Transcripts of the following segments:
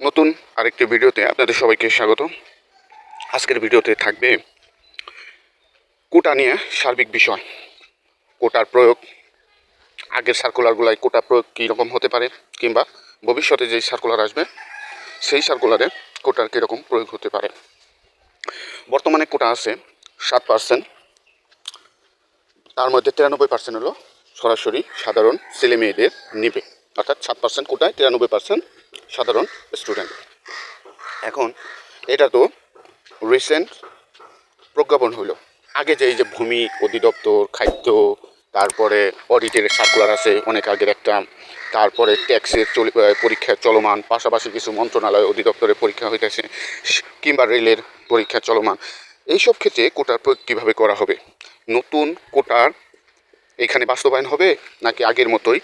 নতুন আরেকটি ভিডিওতে আপনাদের সবাইকে স্বাগত। আজকের ভিডিওতে থাকবে কোটা নিয়ে সার্বিক বিষয়। কোটার প্রয়োগ, আগের সার্কুলারগুলাই কোটা প্রয়োগ কীরকম হতে পারে কিংবা ভবিষ্যতে যেই সার্কুলার আসবে, সেই সার্কুলারে কোটার কীরকম প্রয়োগ হতে পারে। বর্তমানে কোটা আছে সাত পার্সেন্ট তার মধ্যে তিরানব্বই পার্সেন্ট হলো সরাসরি সাধারণ ছেলে মেয়েদের নিবে। অর্থাৎ সাত পার্সেন্ট কোটায় তিরানব্বই পার্সেন্ট সাধারণ স্টুডেন্ট এখন এটা তো রিসেন্ট প্রজ্ঞাপন হলো আগে যে এই যে ভূমি অধিদপ্তর, খাদ্য, তারপরে অডিটের সার্কুলার আছে, অনেক আগের একটা তারপরে ট্যাক্সের পরীক্ষা চলমান, পাশাপাশি কিছু মন্ত্রণালয় অধিদপ্তরের পরীক্ষা হইতেছে, কিংবা রেলের পরীক্ষা চলমান। এইসব ক্ষেত্রে কোটার প্রয়োগ কীভাবে করা হবে? নতুন কোটার এখানে বাস্তবায়ন হবে, নাকি আগের মতোই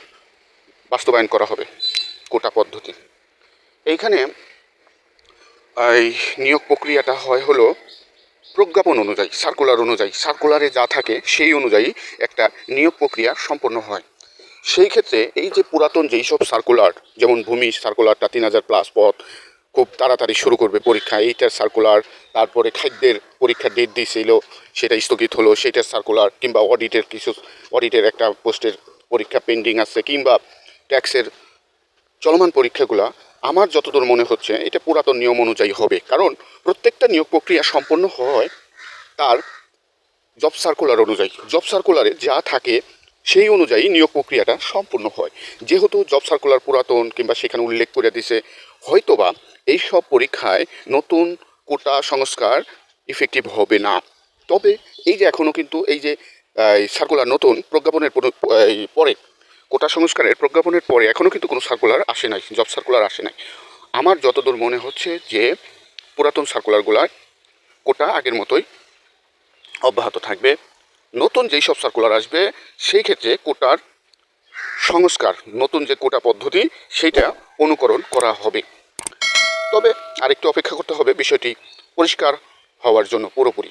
বাস্তবায়ন করা হবে কোটা পদ্ধতি? এইখানে, এই নিয়োগ প্রক্রিয়াটা হয় হলো প্রজ্ঞাপন অনুযায়ী সার্কুলার অনুযায়ী। সার্কুলারে যা থাকে, সেই অনুযায়ী একটা নিয়োগ প্রক্রিয়া সম্পন্ন হয়। সেই ক্ষেত্রে এই যে পুরাতন যেই সব সার্কুলার যেমন ভূমি সার্কুলারটা তিন হাজার প্লাস পথ, খুব তাড়াতাড়ি শুরু করবে পরীক্ষা। এইটার সার্কুলার তারপরে খাদ্যের পরীক্ষার ডেট দিয়েছিল সেটা স্থগিত হলো। সেটার সার্কুলার কিংবা অডিটের কিছু অডিটের একটা পোস্টের পরীক্ষা পেন্ডিং আছে, কিংবা ট্যাক্সের চলমান পরীক্ষাগুলো আমার যতদূর মনে হচ্ছে, এটা পুরাতন নিয়ম অনুযায়ী হবে। কারণ প্রত্যেকটা নিয়োগ প্রক্রিয়া সম্পন্ন হয় তার জব সার্কুলার অনুযায়ী। জব সার্কুলারে যা থাকে, সেই অনুযায়ী নিয়োগ প্রক্রিয়াটা সম্পূর্ণ হয়। যেহেতু জব সার্কুলার পুরাতন কিংবা সেখানে উল্লেখ করে দিছে, হয়তোবা এই সব পরীক্ষায় নতুন কোটা সংস্কার ইফেক্টিভ হবে না। তবে এই যে এখনও কিন্তু এই যে সার্কুলার নতুন প্রজ্ঞাপনের পরে কোটা সংস্কারের প্রজ্ঞাপনের পরে এখনও কিন্তু কোনো সার্কুলার আসে নাই জব সার্কুলার আসে নাই। আমার যতদূর মনে হচ্ছে যে পুরাতন সার্কুলারগুলায় কোটা আগের মতোই অব্যাহত থাকবে। নতুন যেই সব সার্কুলার আসবে, সেই ক্ষেত্রে কোটার সংস্কার, নতুন যে কোটা পদ্ধতি, সেইটা অনুকরণ করা হবে। তবে আরেকটু অপেক্ষা করতে হবে, বিষয়টি পরিষ্কার হওয়ার জন্য পুরোপুরি।